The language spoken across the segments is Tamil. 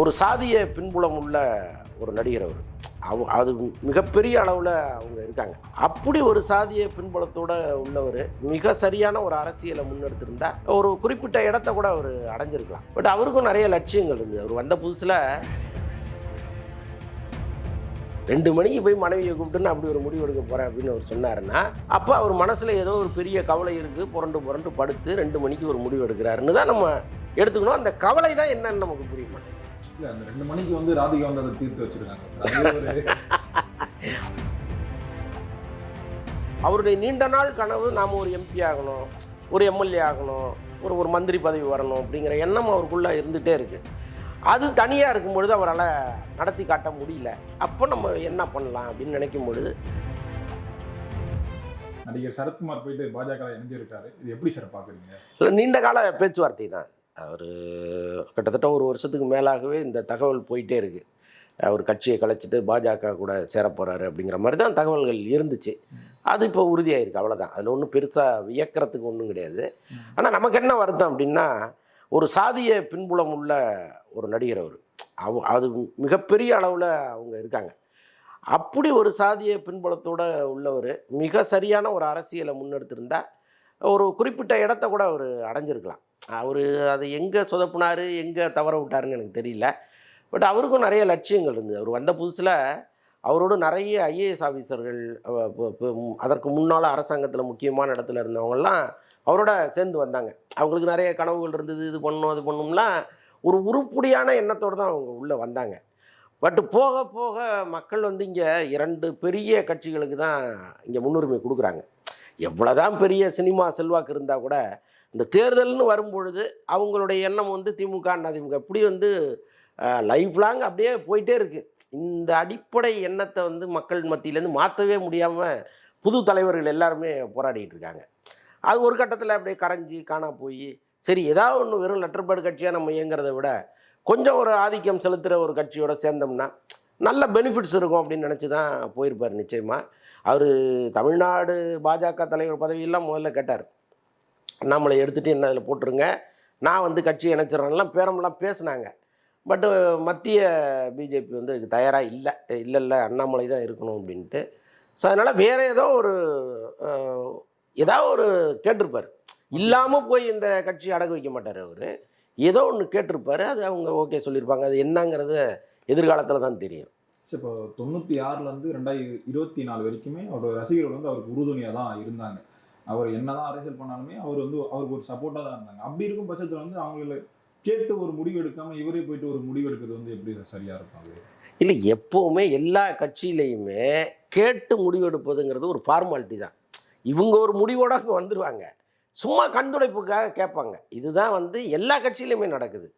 ஒரு சாதிய பின்புலம் உள்ள ஒரு நடிகர் அவர். அவ அது மிகப்பெரிய அளவில் அவங்க இருக்காங்க. அப்படி ஒரு சாதிய பின்புலத்தோட உள்ளவர் மிக சரியான ஒரு அரசியலை முன்னெடுத்திருந்தா ஒரு குறிப்பிட்ட இடத்த கூட அவர் அடைஞ்சிருக்கலாம். பட் அவருக்கும் நிறைய லட்சியங்கள் இருந்தது அவர் வந்த புதுசில் ரெண்டு மணிக்கு போய் மனைவியை கூப்பிட்டுன்னு அப்படி ஒரு முடிவு எடுக்க போகிறேன் அப்படின்னு அவர் சொன்னாருன்னா அப்போ அவர் மனசில் ஏதோ ஒரு பெரிய கவலை இருக்குது புரண்டு புரண்டு படுத்து ரெண்டு மணிக்கு ஒரு முடிவு எடுக்கிறாருன்னு தான் நம்ம எடுத்துக்கணும். அந்த கவலை தான் என்னன்னு நமக்கு புரிய மாட்டேங்குது. இல்ல அந்த ரெண்டு மணிக்கு வந்து ராதிகா வந்து அதை தீர்த்து வச்சிருக்காங்க. அவருடைய நீண்ட நாள் கனவு நாம் ஒரு எம்பி ஆகணும் ஒரு எம்எல்ஏ ஆகணும் ஒரு ஒரு மந்திரி பதவி வரணும் அப்படிங்கிற எண்ணம் அவருக்குள்ளே இருந்துகிட்டே இருக்குது அது தனியாக இருக்கும் பொழுது அவரால் நடத்தி காட்ட முடியல. அப்போ நம்ம என்ன பண்ணலாம் அப்படின்னு நினைக்கும் பொழுது நடிகர் சரத்குமார் போயிட்டு பாஜக இணைஞ்சிருக்காரு. இது எப்படி சார் பாக்குறீங்க? இல்லை நீண்ட கால பேச்சுவார்த்தை தான். அவர் கிட்டத்தட்ட ஒரு வருஷத்துக்கு மேலாகவே இந்த தகவல் போயிட்டே இருக்குது அவர் கட்சியை கலைச்சிட்டு பாஜக கூட சேரப் போகிறாரு அப்படிங்கிற மாதிரி தான் தகவல்கள் இருந்துச்சு. அது இப்போ உறுதியாயிருக்கு அவ்வளோதான் அதில் ஒன்றும் பெருசாக வியக்கிறதுக்கு ஒன்றும் கிடையாது. ஆனால் நமக்கு என்ன வருத்தம் அப்படின்னா ஒரு சாதிய பின்புலம் உள்ள ஒரு நடிகர் அவர். அவ அது மிகப்பெரிய அளவில் அவங்க இருக்காங்க. அப்படி ஒரு சாதிய பின்புலத்தோடு உள்ளவர் மிக சரியான ஒரு அரசியலை முன்னெடுத்திருந்தால் ஒரு குறிப்பிட்ட இடத்த கூட அவர் அடைஞ்சிருக்கலாம். அவர் அதை எங்கே சொதப்புனாரு எங்கே தவற விட்டாருன்னு எனக்கு தெரியல. பட் அவருக்கும் நிறைய லட்சியங்கள் இருந்தது. அவர் வந்த புதுசில் அவரோட நிறைய ஐஏஎஸ் ஆஃபீஸர்கள் அதற்கு முன்னால் அரசாங்கத்தில் முக்கியமான இடத்துல இருந்தவங்கெல்லாம் அவரோட சேர்ந்து வந்தாங்க. அவங்களுக்கு நிறைய கனவுகள் இருந்தது இது பண்ணும் அது பண்ணும்லாம் ஒரு உருப்படியான எண்ணத்தோடு தான் அவங்க உள்ளே வந்தாங்க. பட் போக போக மக்கள் வந்து இங்கே இரண்டு பெரிய கட்சிகளுக்கு தான் இங்கே முன்னுரிமை கொடுக்குறாங்க. எவ்வளோதான் பெரிய சினிமா செல்வாக்கு இருந்தால் கூட இந்த தேர்தல்னு வரும்பொழுது அவங்களுடைய எண்ணம் வந்து திமுக அதிமுக இப்படி வந்து லைஃப் லாங் அப்படியே போயிட்டே இருக்குது இந்த அடிப்படை எண்ணத்தை வந்து மக்கள் மத்தியிலேருந்து மாற்றவே முடியாமல் புது தலைவர்கள் எல்லாருமே போராடிக்கிட்டு இருக்காங்க. அது ஒரு கட்டத்தில் அப்படியே கரைஞ்சி காணா போய் சரி ஏதாவது ஒன்று வெறும் லெட்டர் பேர்டு கட்சியாக நம்ம இயங்குறதை விட கொஞ்சம் ஒரு ஆதிக்கம் செலுத்துகிற ஒரு கட்சியோட சேர்ந்தோம்னா நல்ல பெனிஃபிட்ஸ் இருக்கும் அப்படின்னு நினச்சி தான் போயிருப்பார் நிச்சயமாக அவர் தமிழ்நாடு பாஜக தலைவர் பதவியெல்லாம் முதல்ல கேட்டார். அண்ணாமலை எடுத்துகிட்டு என்ன அதில் போட்டுருங்க. நான் வந்து கட்சி இணைச்சிடறேன்லாம் பேரம்லாம் பேசுனாங்க. பட்டு மத்திய பிஜேபி வந்து இதுக்கு தயாராக இல்லை. இல்லை இல்லை அண்ணாமலை தான் இருக்கணும் அப்படின்ட்டு. ஸோ அதனால் வேறு ஏதோ ஒரு ஏதாவது ஒரு கேட்டிருப்பார். இல்லாமல் போய் இந்த கட்சி அடகு வைக்க மாட்டார் அவர். ஏதோ ஒன்று கேட்டிருப்பார். அது அவங்க ஓகே சொல்லியிருப்பாங்க. அது என்னங்கிறது எதிர்காலத்தில் தான் தெரியும். இப்போ தொண்ணூற்றி ஆறுலேருந்து ரெண்டாயிரத்தி இருபத்தி நாலு வரைக்குமே அவரோட ரசிகர்கள் வந்து அவருக்கு உறுதுணையாக தான் இருந்தாங்க. அவர் என்னதான் அரசியல் பண்ணாலுமே அவர் வந்து அவருக்கு ஒரு சப்போர்ட்டாக தான் இருந்தாங்க. அப்படி இருக்கும் பட்சத்தில் வந்து அவங்கள கேட்டு ஒரு முடிவு எடுக்காம இவரே போயிட்டு ஒரு முடிவு எடுக்கிறது வந்து எப்படி சரியா இருக்கும் இல்லை எப்போவுமே எல்லா கட்சியிலையுமே கேட்டு முடிவெடுப்பதுங்கிறது ஒரு ஃபார்மாலிட்டி தான். இவங்க ஒரு முடிவோட அங்கே வந்துடுவாங்க சும்மா கண்துடைப்புக்காக கேட்பாங்க. இதுதான் வந்து எல்லா கட்சியிலையுமே நடக்குது.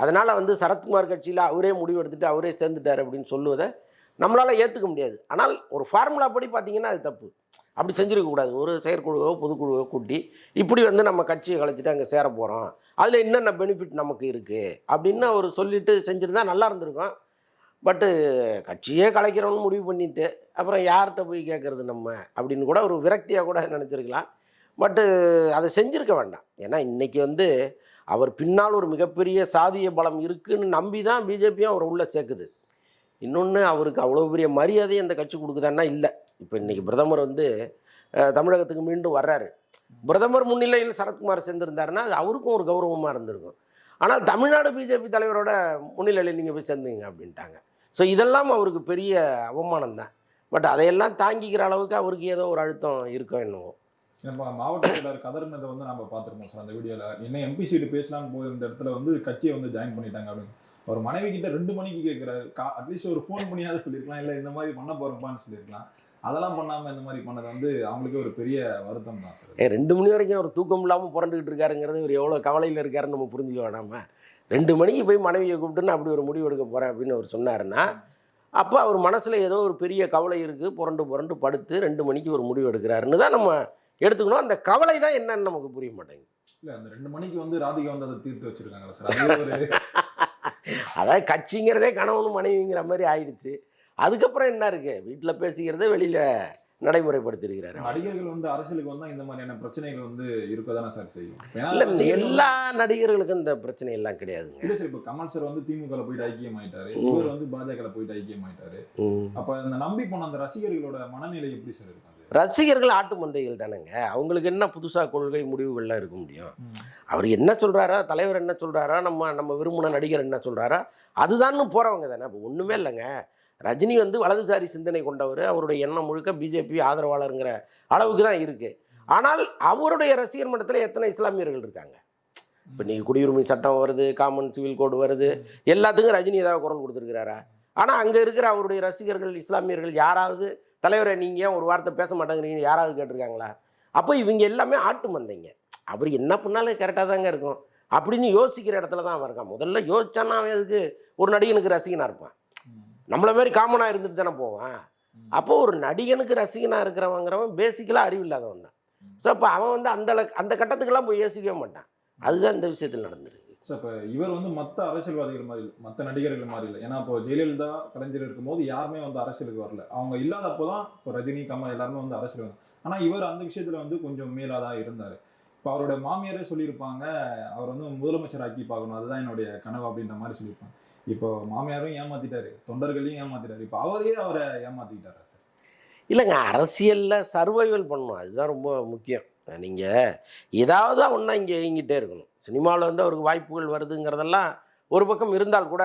அதனால் வந்து சரத்குமார் கட்சியில் அவரே முடிவு எடுத்துட்டு அவரே சேர்ந்துட்டார் அப்படின்னு சொல்லுவதை நம்மளால் ஏற்றுக்க முடியாது. ஆனால் ஒரு ஃபார்முலா படி பார்த்தீங்கன்னா அது தப்பு. அப்படி செஞ்சுருக்கக்கூடாது ஒரு செயற்குழுவோ பொதுக்குழுவோ கூட்டி இப்படி வந்து நம்ம கட்சியை கலைச்சிட்டு அங்கே சேர போகிறோம் அதில் என்னென்ன பெனிஃபிட் நமக்கு இருக்குது அப்படின்னு அவர் சொல்லிட்டு செஞ்சுருந்தா நல்லா இருந்திருக்கும். பட்டு கட்சியே கலைக்கிறோன்னு முடிவு பண்ணிட்டு அப்புறம் யார்கிட்ட போய் கேட்குறது நம்ம? அப்படின்னு கூட ஒரு விரக்தியாக கூட நினச்சிருக்கலாம். பட்டு அதை செஞ்சுருக்க வேண்டாம். ஏன்னா இன்றைக்கி வந்து அவர் பின்னால் ஒரு மிகப்பெரிய சாதிய பலம் இருக்குதுன்னு நம்பி தான் பிஜேபியும் அவரை உள்ளே சேர்க்குது. இன்னொன்று அவருக்கு அவ்வளோ பெரிய மரியாதையை அந்த கட்சி கொடுக்குதான்னா இல்லை. இப்போ இன்றைக்கி பிரதமர் வந்து தமிழகத்துக்கு மீண்டும் வர்றாரு. பிரதமர் முன்னிலையில் சரத்குமார் சேர்ந்திருந்தாருன்னா அது அவருக்கும் ஒரு கௌரவமாக இருந்திருக்கும். ஆனால் தமிழ்நாடு பிஜேபி தலைவரோட முன்னிலையில் நீங்கள் போய் சேர்ந்தீங்க அப்படின்ட்டாங்க. ஸோ இதெல்லாம் அவருக்கு பெரிய அவமானம் தான். பட் அதையெல்லாம் தாங்கிக்கிற அளவுக்கு அவருக்கு ஏதோ ஒரு அழுத்தம் இருக்கோ என்னவோ. நம்ம மாவட்ட செயலர் கதர்னதை வந்து நம்ம பார்த்துருக்கோம் சார் அந்த வீடியோவில் என்ன எம்பி சீட்டு பேசலாம்னு போய் இந்த இடத்துல வந்து கட்சியை வந்து ஜாயின் பண்ணிட்டாங்க அப்படின்னு. ஒரு மனைவி கிட்ட ரெண்டு மணிக்கு கேட்குறாரு அட்லீஸ்ட் ஒரு ஃபோன் பண்ணியாவது சொல்லியிருக்கலாம் இல்லை இந்த மாதிரி பண்ண போகிறப்பான்னு சொல்லியிருக்கலாம் அதெல்லாம் பண்ணாம இந்த மாதிரி பண்ணது வந்து அவங்களுக்கே ஒரு பெரிய வருத்தம் தான் சார். ரெண்டு மணி வரைக்கும் அவர் தூக்கம் இல்லாமல் புரண்டுக்கிட்டு இருக்காருங்கிறது இவர் எவ்வளோ கவலையில் இருக்காருன்னு நம்ம புரிஞ்சுக்க வேணாமா ரெண்டு மணிக்கு போய் மனைவியை கூப்பிட்டு நான் அப்படி ஒரு முடிவு எடுக்க போகிறேன் அப்படின்னு அவர் சொன்னாருன்னா அப்போ அவர் மனசில் ஏதோ ஒரு பெரிய கவலை இருக்குது புரண்டு புரண்டு படுத்து ரெண்டு மணிக்கு ஒரு முடிவு எடுக்கிறாருன்னு தான் நம்ம எடுத்துக்கணும். அந்த கவலை தான் என்னன்னு நமக்கு புரிய மாட்டேங்குது. இல்ல அந்த ரெண்டு மணிக்கு வந்து ராதிகா வந்து அதை தீர்த்து வச்சிருக்காங்க சார். அதாவது கட்சிங்கிறதே கணவனும் மனைவிங்கிற மாதிரி ஆயிடுச்சு. அதுக்கப்புறம் என்ன இருக்குது வீட்டில் பேசிக்கிறதே வெளியில் நடைமுறைப்படுத்தியிருக்கிறாரு நடிகர்கள் வந்து அரசியலுக்கு வந்தா இந்த மாதிரியான பிரச்சனைகள் வந்து இருக்க தானே சார் செய்யும் இல்லை எல்லா நடிகர்களுக்கும் இந்த பிரச்சனை எல்லாம் கிடையாதுங்க. இல்ல சார் இப்ப கமல் சார் வந்து திமுக ல போயிட்டு ஐக்கியம் ஆயிட்டாரு. இவர் வந்து பாஜக ல போயிட்டு ஐக்கியம் ஆயிட்டாரு. அப்ப இந்த நம்பி போன அந்த ரசிகர்களோட மனநிலை எப்படி சார் இருக்காது ரசிகர்கள் ஆட்டு மந்தைகள் தானேங்க. அவங்களுக்கு என்ன புதுசா கொள்கை முடிவுகள்லாம் இருக்க முடியும்? அவர் என்ன சொல்றாரோ? தலைவர் என்ன சொல்றாரோ? நம்ம நம்ம விரும்பின நடிகர் என்ன சொல்றாரோ? அதுதான்னு போறவங்க தானே. இப்போ ஒண்ணுமே இல்லைங்க. ரஜினி வந்து வலதுசாரி சிந்தனை கொண்டவர். அவருடைய எண்ணம் முழுக்க பிஜேபி ஆதரவாளருங்கிற அளவுக்கு தான் இருக்குது ஆனால் அவருடைய ரசிகர் மன்றத்தில் எத்தனை இஸ்லாமியர்கள் இருக்காங்க? இப்போ நீங்கள் குடியுரிமை சட்டம் வருது காமன் சிவில் கோடு வருது எல்லாத்துக்கும் ரஜினி ஏதாவது குரல் கொடுத்துருக்கிறாரா? ஆனால் அங்கே இருக்கிற அவருடைய ரசிகர்கள் இஸ்லாமியர்கள் யாராவது தலைவரை நீங்கள் ஏன் ஒரு வார்த்தை பேச மாட்டேங்கிறீங்க யாராவது கேட்டிருக்காங்களா? அப்போ இவங்க எல்லாமே ஆட்டு மந்தைங்க. அவர் என்ன பண்ணாலும் கரெக்டாக தாங்க இருக்கும். அப்படின்னு யோசிக்கிற இடத்துல தான் அவன் இருக்கான். முதல்ல யோசிச்சான்னா அவன் அதுக்கு ஒரு நடிகனுக்கு ரசிகனாக இருப்பான். நம்மள மாதிரி காமனாக இருந்துட்டு தானே போவான். அப்போ ஒரு நடிகனுக்கு ரசிகனாக இருக்கிறவங்கிறவன் பேசிக்கலாக அறிவில்லாதவன் தான். ஸோ அப்போ அவன் வந்து அந்த அந்த கட்டத்துக்கெல்லாம் போய் யோசிக்கவே மாட்டான். அதுதான் இந்த விஷயத்தில் நடந்திருக்கு. சார் இப்ப இவர் வந்து மத்த அரசியல்வாதிகள் மாதிரி இல்ல, மத்த நடிகர்கள் மாதிரி இல்லை. ஏன்னா இப்போ ஜெயலலிதா கலைஞர் இருக்கும்போது யாருமே வந்து அரசியலுக்கு வரல. அவங்க இல்லாதப்போதான் இப்போ ரஜினி கமல் எல்லாருமே வந்து அரசியல் வந்தாங்க. ஆனா இவர் அந்த விஷயத்துல வந்து கொஞ்சம் மேலாதான் இருந்தாரு. இப்போ அவரோட மாமியாரே சொல்லியிருப்பாங்க அவர் வந்து முதலமைச்சர் ஆக்கி பார்க்கணும். அதுதான் என்னுடைய கனவு அப்படின்ற மாதிரி சொல்லியிருப்பாங்க. இப்போ மாமியாரும் ஏமாத்திட்டாரு தொண்டர்களையும் ஏமாத்திட்டாரு. இப்போ அவரே அவரை ஏமாத்திக்கிட்டாரா சார்? இல்லைங்க அரசியலில் சர்வைவல் பண்ணணும். அதுதான் ரொம்ப முக்கியம். நீங்கள் ஏதாவது ஒன்றா இங்கே இயங்கிட்டே இருக்கணும். சினிமாவில் வந்து அவருக்கு வாய்ப்புகள் வருதுங்கிறதெல்லாம் ஒரு பக்கம் இருந்தால் கூட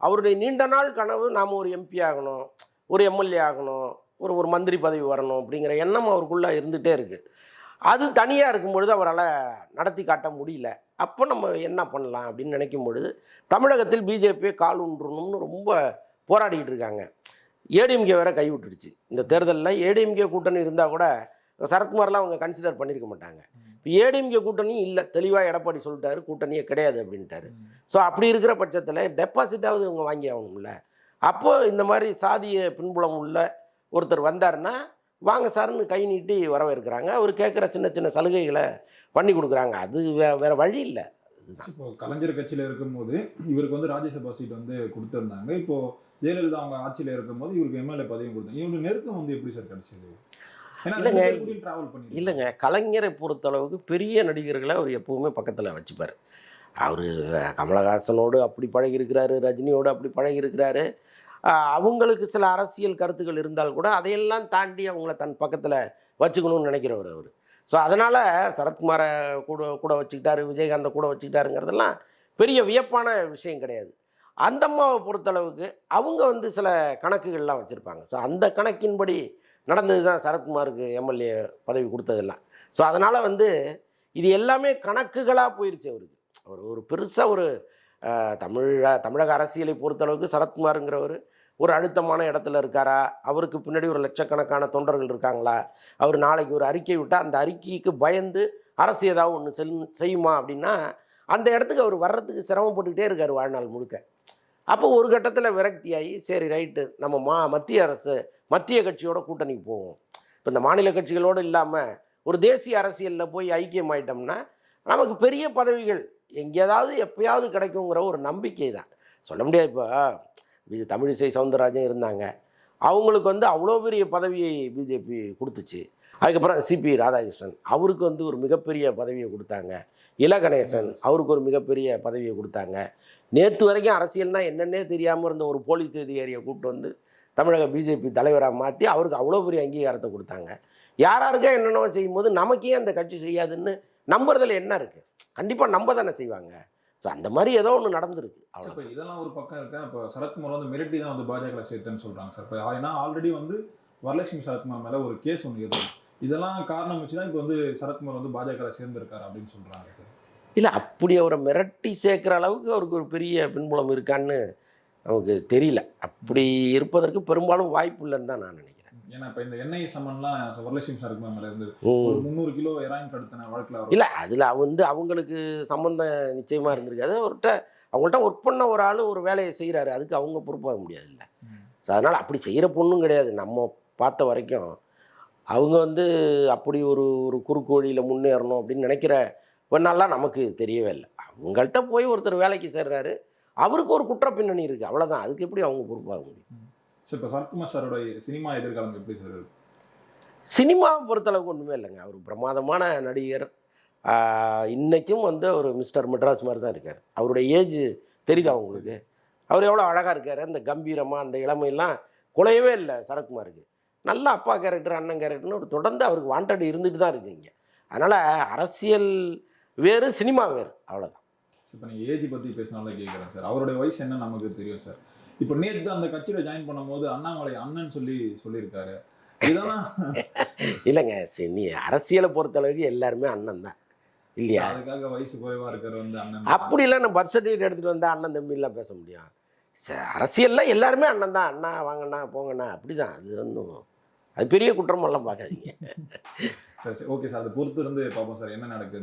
அவருடைய நீண்ட நாள் கனவு நாம் ஒரு எம்பி ஆகணும் ஒரு எம்எல்ஏ ஆகணும் ஒரு ஒரு மந்திரி பதவி வரணும் அப்படிங்கிற எண்ணம் அவருக்குள்ளே இருந்துகிட்டே இருக்குது அது தனியாக இருக்கும் பொழுது அவரால் நடத்தி காட்ட முடியல. அப்போ நம்ம என்ன பண்ணலாம் அப்படின்னு நினைக்கும் பொழுது தமிழகத்தில் பிஜேபியை கால் ஊன்றணும்னு ரொம்ப போராடிக்கிட்டு இருக்காங்க. ஏடிஎம்கே வேற கை விட்டுடுச்சு. இந்த தேர்தலில் ஏடிஎம்கே கூட்டணி இருந்தால் கூட சரத்குமார்லாம் அவங்க கன்சிடர் பண்ணியிருக்க மாட்டாங்க. இப்போ ஏடிஎம்கே கூட்டணியும் இல்லை. தெளிவாக எடப்பாடி சொல்லிட்டாரு கூட்டணியே கிடையாது அப்படின்ட்டாரு. ஸோ அப்படி இருக்கிற பட்சத்தில் டெபாசிட்டாவது இவங்க வாங்கி ஆகணும்ல அப்போ இந்த மாதிரி சாதிய பின்புலம் உள்ள ஒருத்தர் வந்தாருன்னா வாங்க சார்னு கை நீட்டி வரவேற்கிறாங்க. அவர் கேட்குற சின்ன சின்ன சலுகைகளை பண்ணி கொடுக்குறாங்க. அது வே வேற வழி இல்லை. இப்போ கலைஞர் கட்சியில இருக்கும்போது இவருக்கு வந்து ராஜ்யசபா சீட் வந்து கொடுத்திருந்தாங்க. இப்போ ஜெயலலிதா அவங்க ஆட்சியில இருக்கும்போது இவருக்கு எம்எல்ஏ பதவியும் கொடுத்தாங்க இவருக்கு நெருக்கம் வந்து எப்படி சார் கிடைச்சது? இல்லைங்க. டிராவல் பண்ணி இல்லைங்க கலைஞரை பொறுத்தளவுக்கு பெரிய நடிகர்களை அவர் எப்பவுமே பக்கத்தில் வச்சுப்பார். அவர் கமலஹாசனோடு அப்படி பழகியிருக்கிறாரு ரஜினியோடு அப்படி பழகியிருக்கிறாரு. ஆஹ் அவங்களுக்கு சில அரசியல் கருத்துக்கள் இருந்தால் கூட அதையெல்லாம் தாண்டி அவங்கள தன் பக்கத்தில் வச்சுக்கணும்னு நினைக்கிறவர் அவர். ஸோ அதனால் சரத்குமாரை கூட கூட வச்சுக்கிட்டாரு விஜயகாந்தை கூட வச்சுக்கிட்டாருங்கிறதெல்லாம் பெரிய வியப்பான விஷயம் கிடையாது. அந்த அம்மாவை பொறுத்தளவுக்கு அவங்க வந்து சில கணக்குகள்லாம் வச்சுருப்பாங்க. ஸோ அந்த கணக்கின்படி நடந்தது தான் சரத்குமாருக்கு எம்எல்ஏ பதவி கொடுத்ததெல்லாம். ஸோ அதனால் வந்து இது எல்லாமே கணக்குகளாக போயிடுச்சு அவருக்கு. அவர் ஒரு பெருசாக ஒரு தமிழ தமிழக அரசியலை பொறுத்தளவுக்கு சரத்குமாருங்கிறவர் ஒரு அழுத்தமான இடத்துல இருக்காரா? அவருக்கு பின்னாடி ஒரு லட்சக்கணக்கான தொண்டர்கள் இருக்காங்களா? அவர் நாளைக்கு ஒரு அறிக்கை விட்டால் அந்த அறிக்கைக்கு பயந்து அரசு ஏதாவது ஒன்று செல் செய்யுமா அப்படின்னா அந்த இடத்துக்கு அவர் வர்றதுக்கு சிரமப்பட்டுக்கிட்டே இருக்கார் வாழ்நாள் முழுக்க. அப்போ ஒரு கட்டத்தில் விரக்தியாகி சரி ரைட்டு நம்ம மா மத்திய அரசு மத்திய கட்சியோட கூட்டணிக்கு போவோம். இப்போ இந்த மாநில கட்சிகளோடு இல்லாமல் ஒரு தேசிய அரசியலில் போய் ஐக்கியமாயிட்டோம்னா நமக்கு பெரிய பதவிகள். எங்கேயாவது எப்பயாவது கிடைக்குங்கிற ஒரு நம்பிக்கை தான். சொல்ல முடியாது இப்போ வி- தமிழிசை சவுந்தரராஜன் இருந்தாங்க. அவங்களுக்கு வந்து அவ்வளோ பெரிய பதவியை பிஜேபி கொடுத்துச்சு. அதுக்கப்புறம் சிபி ராதாகிருஷ்ணன் அவருக்கு வந்து ஒரு மிகப்பெரிய பதவியை கொடுத்தாங்க. இலகணேசன் அவருக்கு ஒரு மிகப்பெரிய பதவியை கொடுத்தாங்க. நேற்று வரைக்கும் அரசியல்னா என்னன்னே தெரியாமல் இருந்த ஒரு போலீஸ் அதிகாரியை கூப்பிட்டு வந்து தமிழக பிஜேபி தலைவராக மாற்றி அவருக்கு அவ்வளோ பெரிய அங்கீகாரத்தை கொடுத்தாங்க. யார் யாருக்கா என்னென்னவோ செய்யும்போது நமக்கே அந்த கட்சி செய்யாதுன்னு நம்புறதுல என்ன இருக்குது கண்டிப்பாக நம்ப தானே செய்வாங்க. ஸோ அந்த மாதிரி ஏதோ ஒன்று நடந்திருக்கு. அவ்வளோ இப்போ இதெல்லாம் ஒரு பக்கம் இருக்கா இப்போ சரத்குமார் வந்து மிரட்டி தான் வந்து பாஜக சேர்த்தேன்னு சொல்றாங்க சார். இப்போ ஏன்னா ஆல்ரெடி வந்து வரலட்சுமி சரத்குமார் மேல ஒரு கேஸ் ஒன்று இருக்கு இதெல்லாம் காரணம் வச்சு தான் இப்போ வந்து சரத்குமார் வந்து பாஜக சேர்ந்திருக்காரு அப்படின்னு சொல்றாங்க சார். இல்லை அப்படி அவரை மிரட்டி சேர்க்குற அளவுக்கு அவருக்கு ஒரு பெரிய பின்புலம் இருக்கான்னு நமக்கு தெரியல. அப்படி இருப்பதற்கு பெரும்பாலும் வாய்ப்பு இல்லைன்னு தான் நான் நினைக்கிறேன். ஏன்னா இப்போ இந்த எண்ணெய் சம்மன்லாம் வரலட்சுமி சரத்குமார் மேல இருந்து. ம். ஒரு முந்நூறு கிலோ எராயின் கடத்தின வழக்கில் இல்லை அதில் வந்து அவங்களுக்கு சம்மந்தம் நிச்சயமாக இருந்திருக்காது அவர்கிட்ட அவங்கள்ட்ட ஒர்க் பண்ண ஒரு ஆள் ஒரு வேலையை செய்கிறாரு அதுக்கு அவங்க பொறுப்பாக முடியாது இல்லை. ஸோ அதனால் அப்படி செய்கிற பொண்ணும் கிடையாது. நம்ம பார்த்த வரைக்கும் அவங்க வந்து அப்படி ஒரு ஒரு குறுக்கு வழியில் முன்னேறணும் அப்படின்னு நினைக்கிற பெண்ணெல்லாம் நமக்கு தெரியவே இல்லை. அவங்கள்ட்ட போய் ஒருத்தர் வேலைக்கு சேர்றாரு. அவருக்கு ஒரு குற்ற பின்னணி இருக்குது அவ்வளோதான் அதுக்கு எப்படி அவங்க பொறுப்பாக முடியும்? சார் இப்போ சரத்குமார் சாரோட சினிமா எதிர்காலம் எப்படி சார் சினிமாவை பொறுத்தளவுக்கு ஒன்றுமே இல்லைங்க. அவர் பிரமாதமான நடிகர். ஆஹ் இன்னைக்கும் வந்து அவர் மிஸ்டர் மெட்ராஸ் மாதிரி தான் இருக்கார். அவருடைய ஏஜ் தெரியுதா உங்களுக்கு? அவர் எவ்வளோ அழகாக இருக்கார். அந்த கம்பீரமாக அந்த இளமையெல்லாம் குலையவே இல்லை சரத்குமாருக்கு. நல்ல அப்பா கேரக்டர் அண்ணன் கேரக்டர்னு ஒரு தொடர்ந்து அவருக்கு வாண்டட் இருந்துட்டு தான் இருக்குங்க அதனால் அரசியல் வேறு சினிமா வேறு. அவ்வளோதான் இப்போ நீங்கள் ஏஜ் பற்றி பேசினால கேட்குறேன் சார். அவருடைய வயசு என்ன நமக்கு தெரியும் சார்? இப்போ நேற்று அந்த கட்சியில் ஜாயின் பண்ணும்போது அண்ணாமலை அண்ணன் சொல்லி சொல்லியிருக்காரு. இதெல்லாம் இல்லைங்க சினி அரசியலை பொறுத்தளவுக்கு எல்லாருமே அண்ணன் தான். இல்லையா? அதுக்காக வயசு குறைவா இருக்கிற வந்து அண்ணன் அப்படிலாம் நான் பர்த் சர்டிஃபிகேட் எடுத்துகிட்டு வந்தால் அண்ணன் தம்பிலாம் பேச முடியும். அரசியல்ல எல்லாருமே அண்ணன் தான். அண்ணா வாங்கண்ணா போங்கண்ணா அப்படி தான் அது ஒன்றும் அது பெரிய குற்றமெல்லாம் பார்க்காதீங்க. சரி சரி ஓகே சார். அதை பொறுத்து இருந்து பார்ப்போம் சார் என்ன நடக்குது